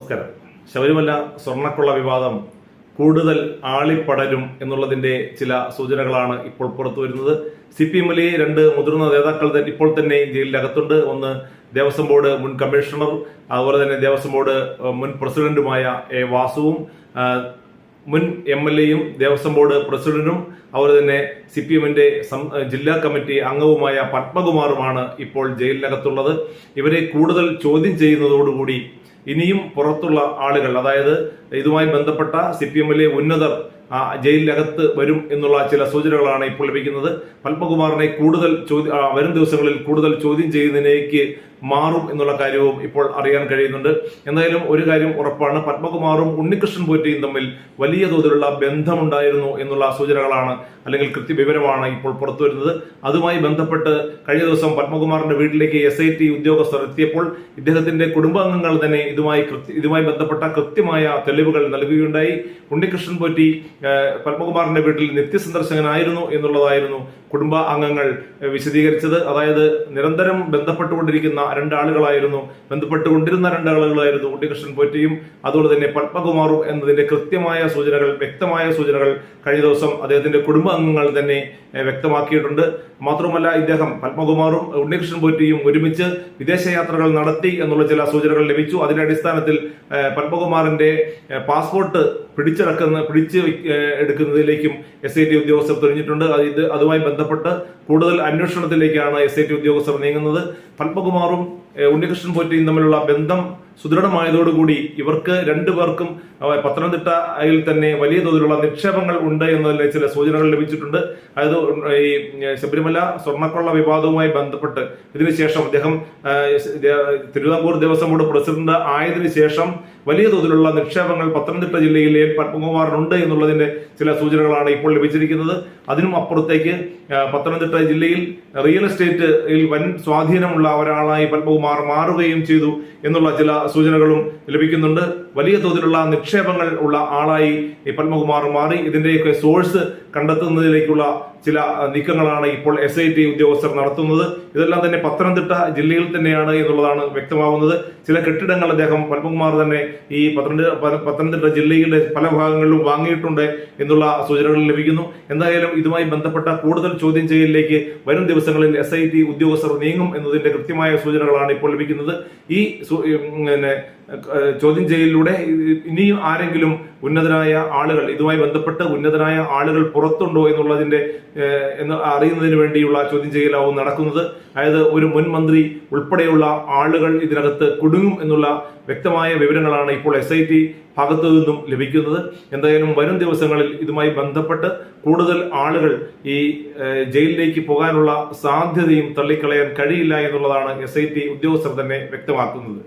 നമസ്കാരം. ശബരിമല സ്വർണക്കൊള്ള വിവാദം കൂടുതൽ ആളിപ്പടരും എന്നുള്ളതിന്റെ ചില സൂചനകളാണ് ഇപ്പോൾ പുറത്തു വരുന്നത്. സി പി എമ്മിലെ രണ്ട് മുതിർന്ന നേതാക്കൾ ഇപ്പോൾ തന്നെ ജയിലിനകത്തുണ്ട്. ഒന്ന് ദേവസ്വം ബോർഡ് മുൻ കമ്മീഷണർ അതുപോലെ തന്നെ ദേവസ്വം ബോർഡ് മുൻ പ്രസിഡന്റുമായ എ വാസുവും മുൻ എം എൽ എയും ദേവസ്വം ബോർഡ് പ്രസിഡന്റും അതുപോലെ തന്നെ സി പി എമ്മിന്റെ ജില്ലാ കമ്മിറ്റി അംഗവുമായ പത്മകുമാറുമാണ് ഇപ്പോൾ ജയിലിനകത്തുള്ളത്. ഇവരെ കൂടുതൽ ചോദ്യം ചെയ്യുന്നതോടുകൂടി ഇനിയും പുറത്തുള്ള ആളുകൾ അതായത് ഇതുമായി ബന്ധപ്പെട്ട സി പി എമ്മിലെ ഉന്നതർ ജയിലിനകത്ത് വരും എന്നുള്ള ചില സൂചനകളാണ് ഇപ്പോൾ ലഭിക്കുന്നത്. പത്മകുമാറിനെ കൂടുതൽ ചോദ്യം വരും ദിവസങ്ങളിൽ കൂടുതൽ ചോദ്യം ചെയ്യുന്നതിലേക്ക് മാറും എന്നുള്ള കാര്യവും ഇപ്പോൾ അറിയാൻ കഴിയുന്നുണ്ട്. എന്തായാലും ഒരു കാര്യം ഉറപ്പാണ് പത്മകുമാറും ഉണ്ണികൃഷ്ണൻ പോറ്റയും തമ്മിൽ വലിയ തോതിലുള്ള ബന്ധമുണ്ടായിരുന്നു എന്നുള്ള സൂചനകളാണ് അല്ലെങ്കിൽ കൃത്യവിവരമാണ് ഇപ്പോൾ പുറത്തു വരുന്നത് അതുമായി ബന്ധപ്പെട്ട് കഴിഞ്ഞ ദിവസം പത്മകുമാറിന്റെ വീട്ടിലേക്ക് എസ് ഐ ടി ഉദ്യോഗസ്ഥർ എത്തിയപ്പോൾ ഇദ്ദേഹത്തിന്റെ കുടുംബാംഗങ്ങൾ തന്നെ ഇതുമായി ഇതുമായി ബന്ധപ്പെട്ട കൃത്യമായ തെളിവുകൾ നൽകുകയുണ്ടായി. ഉണ്ണികൃഷ്ണൻ പോറ്റി പത്മകുമാറിന്റെ വീട്ടിൽ നിത്യസന്ദർശകനായിരുന്നു എന്നുള്ളതായിരുന്നു കുടുംബ അംഗങ്ങൾ വിശദീകരിച്ചത്. അതായത് നിരന്തരം ബന്ധപ്പെട്ടുകൊണ്ടിരിക്കുന്ന രണ്ടാളുകളായിരുന്നു. ബന്ധപ്പെട്ടുകൊണ്ടിരുന്ന രണ്ടാളുകളായിരുന്നു ഉണ്ണികൃഷ്ണൻ പോറ്റിയും അതുപോലെ തന്നെ പത്മകുമാറും എന്നതിന്റെ കൃത്യമായ സൂചനകൾ വ്യക്തമായ സൂചനകൾ കഴിഞ്ഞ ദിവസം അദ്ദേഹത്തിന്റെ കുടുംബ അംഗങ്ങൾ തന്നെ വ്യക്തമാക്കിയിട്ടുണ്ട്. മാത്രമല്ല ഇദ്ദേഹം പത്മകുമാറും ഉണ്ണികൃഷ്ണൻ പോറ്റിയും ഒരുമിച്ച് വിദേശയാത്രകൾ നടത്തി എന്നുള്ള ചില സൂചനകൾ ലഭിച്ചു. അതിന്റെ അടിസ്ഥാനത്തിൽ പത്മകുമാറിന്റെ പാസ്പോർട്ട് പിടിച്ചടക്കുന്ന പിടിച്ച് എടുക്കുന്നതിലേക്കും എസ് ഐ ടി ഉദ്യോഗസ്ഥർ തെളിഞ്ഞിട്ടുണ്ട്. അത് ഇത് അതുമായി ബന്ധപ്പെട്ട് കൂടുതൽ അന്വേഷണത്തിലേക്കാണ് എസ് ഐ ടി ഉദ്യോഗസ്ഥർ നീങ്ങുന്നത്. പത്മകുമാറും ഉണ്ണികൃഷ്ണൻ പോറ്റിയും തമ്മിലുള്ള ബന്ധം സുദൃഢമായതോടുകൂടി ഇവർക്ക് രണ്ടു രണ്ടുപേർക്കും പത്തനംതിട്ട അതിൽ തന്നെ വലിയ തോതിലുള്ള നിക്ഷേപങ്ങൾ ഉണ്ട് എന്നതിൽ ചില സൂചനകൾ ലഭിച്ചിട്ടുണ്ട്. അതായത് ഈ ശബരിമല സ്വർണക്കൊള്ള വിവാദവുമായി ബന്ധപ്പെട്ട് ഇതിനുശേഷം അദ്ദേഹം തിരുവിതാംകൂർ ദേവസ്വം ബോർഡ് പ്രസിഡന്റ് ആയതിനു ശേഷം വലിയ തോതിലുള്ള നിക്ഷേപങ്ങൾ പത്തനംതിട്ട ജില്ലയിലെ പത്മകുമാറിനുണ്ട് എന്നുള്ളതിന്റെ ചില സൂചനകളാണ് ഇപ്പോൾ ലഭിച്ചിരിക്കുന്നത്. അതിനും അപ്പുറത്തേക്ക് പത്തനംതിട്ട ജില്ലയിൽ റിയൽ എസ്റ്റേറ്റിൽ വൻ സ്വാധീനമുള്ള ഒരാളായി പത്മകുമാർ മാറുകയും ചെയ്തു എന്നുള്ള ചില സൂചനകളും ലഭിക്കുന്നുണ്ട്. വലിയ തോതിലുള്ള നിക്ഷേപങ്ങൾ ഉള്ള ആളായി പത്മകുമാർ മാറി. ഇതിന്റെയൊക്കെ സോഴ്സ് കണ്ടെത്തുന്നതിലേക്കുള്ള ചില നീക്കങ്ങളാണ് ഇപ്പോൾ എസ് ഐ ടി ഉദ്യോഗസ്ഥർ നടത്തുന്നത്. ഇതെല്ലാം തന്നെ പത്തനംതിട്ട ജില്ലയിൽ തന്നെയാണ് എന്നുള്ളതാണ് വ്യക്തമാവുന്നത്. ചില കെട്ടിടങ്ങൾ അദ്ദേഹം പത്മകുമാർ തന്നെ ഈ പത്തനംതിട്ട ജില്ലയിലെ പല ഭാഗങ്ങളിലും വാങ്ങിയിട്ടുണ്ട് എന്നുള്ള സൂചനകൾ ലഭിക്കുന്നു. എന്തായാലും ഇതുമായി ബന്ധപ്പെട്ട കൂടുതൽ ചോദ്യം ചെയ്യലിലേക്ക് വരും ദിവസങ്ങളിൽ എസ് ഐ ടി ഉദ്യോഗസ്ഥർ നീങ്ങും എന്നതിന്റെ കൃത്യമായ സൂചനകളാണ് ഇപ്പോൾ ലഭിക്കുന്നത്. ഈ പിന്നെ ചോദ്യം ചെയ്യലിലൂടെ ഇനിയും ആരെങ്കിലും ഉന്നതരായ ആളുകൾ ഇതുമായി ബന്ധപ്പെട്ട് ഉന്നതരായ ആളുകൾ പുറത്തുണ്ടോ എന്നുള്ളതിന്റെ എന്ന് അറിയുന്നതിന് വേണ്ടിയുള്ള ചോദ്യം ചെയ്യലാവും നടക്കുന്നത്. അതായത് ഒരു മുൻ മന്ത്രി ഉൾപ്പെടെയുള്ള ആളുകൾ ഇതിനകത്ത് കുടുങ്ങും എന്നുള്ള വ്യക്തമായ വിവരങ്ങളാണ് ഇപ്പോൾ എസ് ഐ ടി ഭാഗത്തു നിന്നും ലഭിക്കുന്നത്. എന്തായാലും വരും ദിവസങ്ങളിൽ ഇതുമായി ബന്ധപ്പെട്ട് കൂടുതൽ ആളുകൾ ഈ ജയിലിലേക്ക് പോകാനുള്ള സാധ്യതയും തള്ളിക്കളയാൻ കഴിയില്ല എന്നുള്ളതാണ് എസ് ഐ ടി ഉദ്യോഗസ്ഥർ തന്നെ വ്യക്തമാക്കുന്നത്.